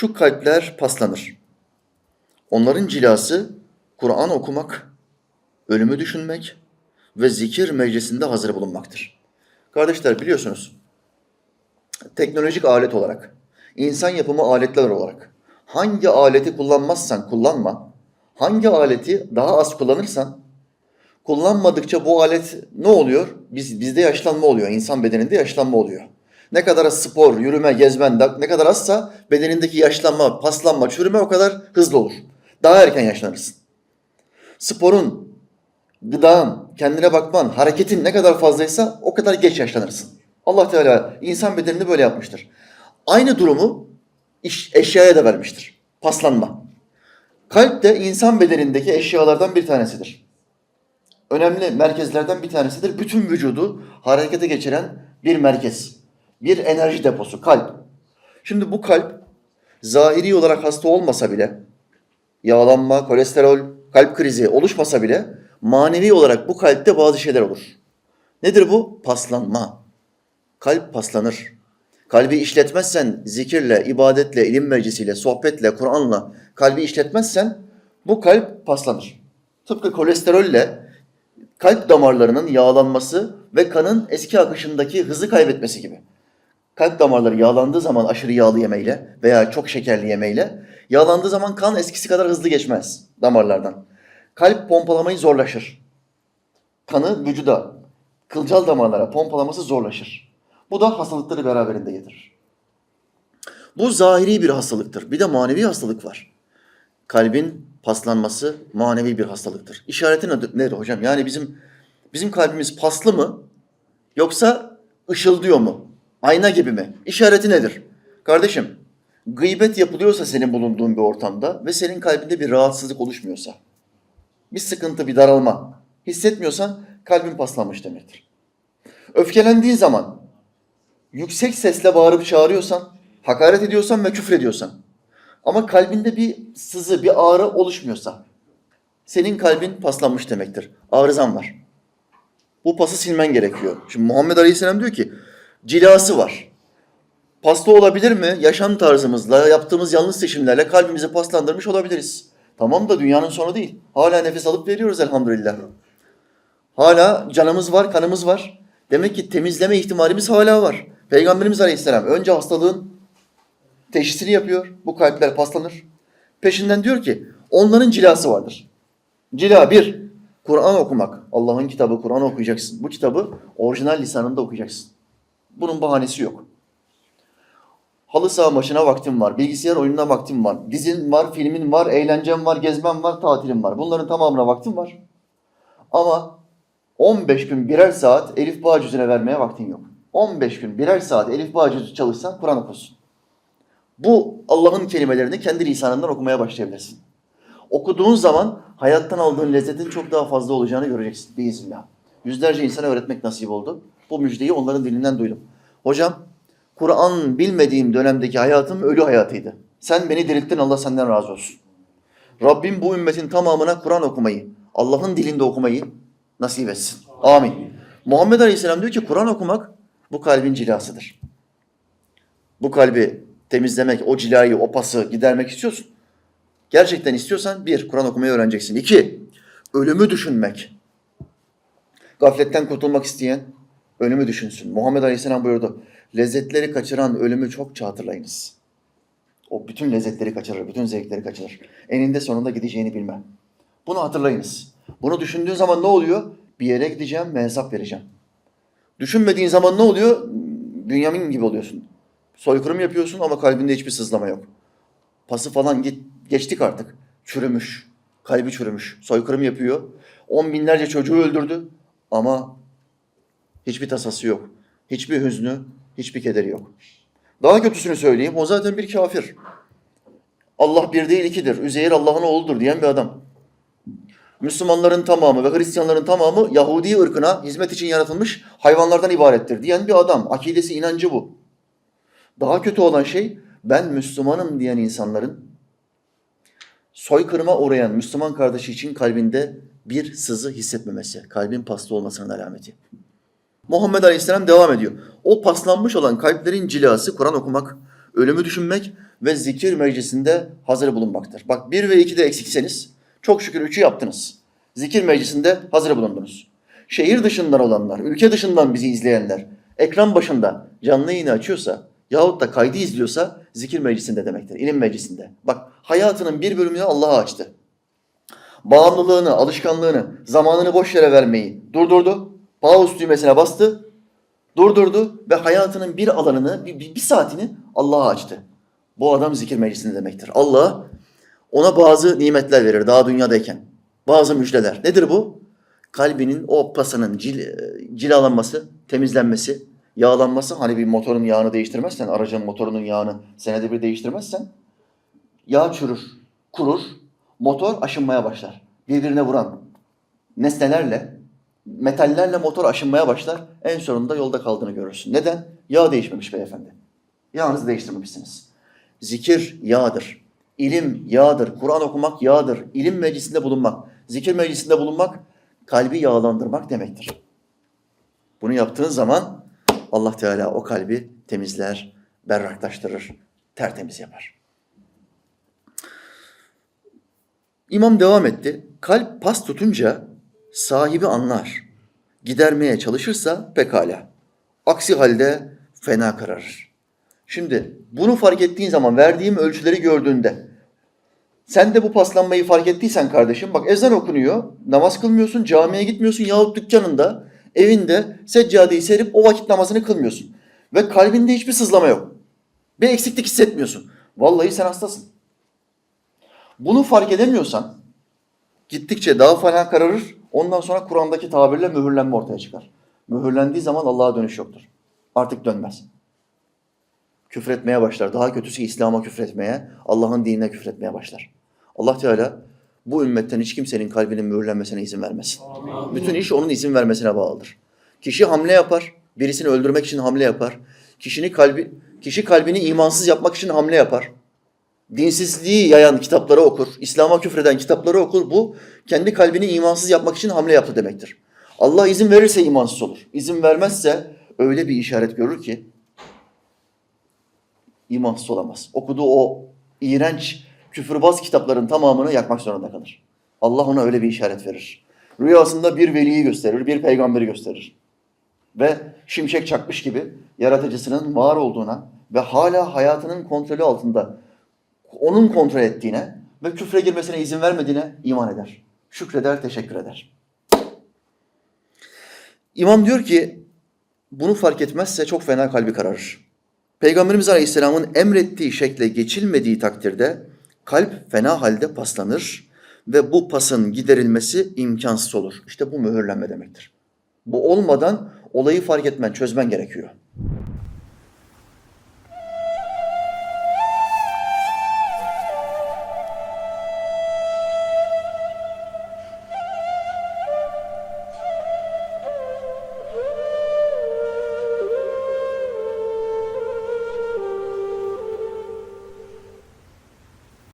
Şu kalpler paslanır. Onların cilası Kur'an okumak, ölümü düşünmek ve zikir meclisinde hazır bulunmaktır. Kardeşler biliyorsunuz teknolojik alet olarak, insan yapımı aletler olarak hangi aleti kullanmazsan kullanma, hangi aleti daha az kullanırsan kullanmadıkça bu alet ne oluyor? Biz, bizde yaşlanma oluyor, insan bedeninde yaşlanma oluyor. Ne kadar spor, yürüme, gezmen, ne kadar azsa bedenindeki yaşlanma, paslanma, çürüme o kadar hızlı olur. Daha erken yaşlanırsın. Sporun, gıdağın, kendine bakman, hareketin ne kadar fazlaysa o kadar geç yaşlanırsın. Allah Teala insan bedenini böyle yapmıştır. Aynı durumu iş, eşyaya da vermiştir. Paslanma. Kalp de insan bedenindeki eşyalardan bir tanesidir. Önemli merkezlerden bir tanesidir. Bütün vücudu harekete geçiren bir merkez. Bir enerji deposu, kalp. Şimdi bu kalp zahiri olarak hasta olmasa bile, yağlanma, kolesterol, kalp krizi oluşmasa bile manevi olarak bu kalpte bazı şeyler olur. Nedir bu? Paslanma. Kalp paslanır. Kalbi işletmezsen zikirle, ibadetle, ilim meclisiyle, sohbetle, Kur'an'la kalbi işletmezsen bu kalp paslanır. Tıpkı kolesterolle kalp damarlarının yağlanması ve kanın eski akışındaki hızı kaybetmesi gibi. Kalp damarları yağlandığı zaman aşırı yağlı yemeyle veya çok şekerli yemeyle yağlandığı zaman kan eskisi kadar hızlı geçmez damarlardan. Kalp pompalamayı zorlaşır. Kanı vücuda, kılcal damarlara pompalaması zorlaşır. Bu da hastalıkları beraberinde getirir. Bu zahiri bir hastalıktır. Bir de manevi hastalık var. Kalbin paslanması manevi bir hastalıktır. İşareti nedir, hocam? Yani bizim bizim kalbimiz paslı mı yoksa ışıldıyor mu? Ayna gibi mi? İşareti nedir? Kardeşim, gıybet yapılıyorsa senin bulunduğun bir ortamda ve senin kalbinde bir rahatsızlık oluşmuyorsa, bir sıkıntı, bir daralma hissetmiyorsan kalbin paslanmış demektir. Öfkelendiğin zaman yüksek sesle bağırıp çağırıyorsan, hakaret ediyorsan ve küfür ediyorsan ama kalbinde bir sızı, bir ağrı oluşmuyorsa senin kalbin paslanmış demektir. Arızan var. Bu pası silmen gerekiyor. Şimdi Muhammed Aleyhisselam diyor ki cilası var. Pasta olabilir mi? Yaşam tarzımızla, yaptığımız yanlış seçimlerle kalbimizi paslandırmış olabiliriz. Tamam da dünyanın sonu değil. Hala nefes alıp veriyoruz elhamdülillah. Hala canımız var, kanımız var. Demek ki temizleme ihtimalimiz hala var. Peygamberimiz Aleyhisselam önce hastalığın teşhisini yapıyor. Bu kalpler paslanır. Peşinden diyor ki onların cilası vardır. Cila bir, Kur'an okumak. Allah'ın kitabı Kur'an okuyacaksın. Bu kitabı orijinal lisanında okuyacaksın. Bunun bahanesi yok. Halı saha maçına vaktim var. Bilgisayar oyununa vaktim var. Dizin var, filmin var, eğlencem var, gezmem var, tatilim var. Bunların tamamına vaktim var. Ama 15 gün birer saat Elif Bağ cüzüne vermeye vaktin yok. 15 gün birer saat Elif Bağ cüzü çalışsan Kur'an okursun. Bu Allah'ın kelimelerini kendi lisanından okumaya başlayabilirsin. Okuduğun zaman hayattan aldığın lezzetin çok daha fazla olacağını göreceksin biiznillah. Yüzlerce insana öğretmek nasip oldu. Bu müjdeyi onların dilinden duydum. Hocam, Kur'an bilmediğim dönemdeki hayatım ölü hayatıydı. Sen beni dirilttin Allah senden razı olsun. Rabbim bu ümmetin tamamına Kur'an okumayı, Allah'ın dilinde okumayı nasip etsin. Amin. Muhammed Aleyhisselam diyor ki Kur'an okumak bu kalbin cilasıdır. Bu kalbi temizlemek, o cilayı, o pası gidermek istiyorsun. Gerçekten istiyorsan bir, Kur'an okumayı öğreneceksin. İki, ölümü düşünmek. Gafletten kurtulmak isteyen ölümü düşünsün. Muhammed Aleyhisselam buyurdu. Lezzetleri kaçıran ölümü çokça hatırlayınız. O bütün lezzetleri kaçırır, bütün zevkleri kaçırır. Eninde sonunda gideceğini bilmem. Bunu hatırlayınız. Bunu düşündüğün zaman ne oluyor? Bir yere gideceğim ve hesap vereceğim. Düşünmediğin zaman ne oluyor? Bünyamin gibi oluyorsun. Soykırım yapıyorsun ama kalbinde hiçbir sızlama yok. Pası falan git, geçtik artık. Çürümüş. Kalbi çürümüş. Soykırım yapıyor. On binlerce çocuğu öldürdü. Ama hiçbir tasası yok. Hiçbir hüznü, hiçbir kederi yok. Daha kötüsünü söyleyeyim. O zaten bir kafir. Allah bir değil ikidir. Üzeyir Allah'ın oğludur diyen bir adam. Müslümanların tamamı ve Hristiyanların tamamı Yahudi ırkına hizmet için yaratılmış hayvanlardan ibarettir diyen bir adam. Akidesi, inancı bu. Daha kötü olan şey ben Müslümanım diyen insanların soykırıma uğrayan Müslüman kardeşi için kalbinde bir sızı hissetmemesi. Kalbin paslı olmasının alameti. Muhammed Aleyhisselam devam ediyor. O paslanmış olan kalplerin cilası Kur'an okumak, ölümü düşünmek ve zikir meclisinde hazır bulunmaktır. Bak bir ve iki de eksikseniz çok şükür üçü yaptınız. Zikir meclisinde hazır bulundunuz. Şehir dışından olanlar, ülke dışından bizi izleyenler, ekran başında canlı yayını açıyorsa yahut da kaydı izliyorsa zikir meclisinde demektir, ilim meclisinde. Bak hayatının bir bölümünü Allah'a açtı. Bağımlılığını, alışkanlığını, zamanını boş yere vermeyi durdurdu. Pause düğmesine bastı, durdurdu ve hayatının bir alanını, bir, bir, bir saatini Allah'a açtı. Bu adam zikir meclisinde demektir. Allah ona bazı nimetler verir daha dünyadayken. Bazı müjdeler. Nedir bu? Kalbinin o pasanın cil, cilalanması, temizlenmesi, yağlanması. Hani bir motorun yağını değiştirmezsen, aracın motorunun yağını senede bir değiştirmezsen yağ çürür, kurur, motor aşınmaya başlar. Birbirine vuran nesnelerle, metallerle motor aşınmaya başlar. En sonunda yolda kaldığını görürsün. Neden? Yağ değişmemiş beyefendi. Yağınızı değiştirmemişsiniz. Zikir yağdır. İlim yağdır. Kur'an okumak yağdır. İlim meclisinde bulunmak, zikir meclisinde bulunmak kalbi yağlandırmak demektir. Bunu yaptığın zaman Allah Teala o kalbi temizler, berraklaştırır, tertemiz yapar. İmam devam etti. Kalp pas tutunca sahibi anlar. Gidermeye çalışırsa pekala. Aksi halde fena kararır. Şimdi bunu fark ettiğin zaman verdiğim ölçüleri gördüğünde sen de bu paslanmayı fark ettiysen kardeşim bak ezan okunuyor, namaz kılmıyorsun, camiye gitmiyorsun yahut dükkanında, evinde seccadeyi serip o vakit namazını kılmıyorsun. Ve kalbinde hiçbir sızlama yok. Bir eksiklik hissetmiyorsun. Vallahi sen hastasın. Bunu fark edemiyorsan gittikçe daha fena kararır. Ondan sonra Kur'an'daki tabirle mühürlenme ortaya çıkar. Mühürlendiği zaman Allah'a dönüş yoktur. Artık dönmez. Küfretmeye başlar. Daha kötüsü İslam'a küfretmeye, Allah'ın dinine küfretmeye başlar. Allah Teala bu ümmetten hiç kimsenin kalbinin mühürlenmesine izin vermesin. Bütün iş onun izin vermesine bağlıdır. Kişi hamle yapar, birisini öldürmek için hamle yapar. Kişinin kalbi, kişi kalbini imansız yapmak için hamle yapar. Dinsizliği yayan kitapları okur, İslam'a küfreden kitapları okur. Bu kendi kalbini imansız yapmak için hamle yaptı demektir. Allah izin verirse imansız olur. İzin vermezse öyle bir işaret görür ki imansız olamaz. Okuduğu o iğrenç küfürbaz kitapların tamamını yakmak zorunda kalır. Allah ona öyle bir işaret verir. Rüyasında bir veliyi gösterir, bir peygamberi gösterir. Ve şimşek çakmış gibi yaratıcısının var olduğuna ve hala hayatının kontrolü altında onun kontrol ettiğine ve küfre girmesine izin vermediğine iman eder. Şükreder, teşekkür eder. İmam diyor ki bunu fark etmezse çok fena kalbi kararır. Peygamberimiz Aleyhisselam'ın emrettiği şekle geçilmediği takdirde kalp fena halde paslanır ve bu pasın giderilmesi imkansız olur. İşte bu mühürlenme demektir. Bu olmadan olayı fark etmen, çözmen gerekiyor.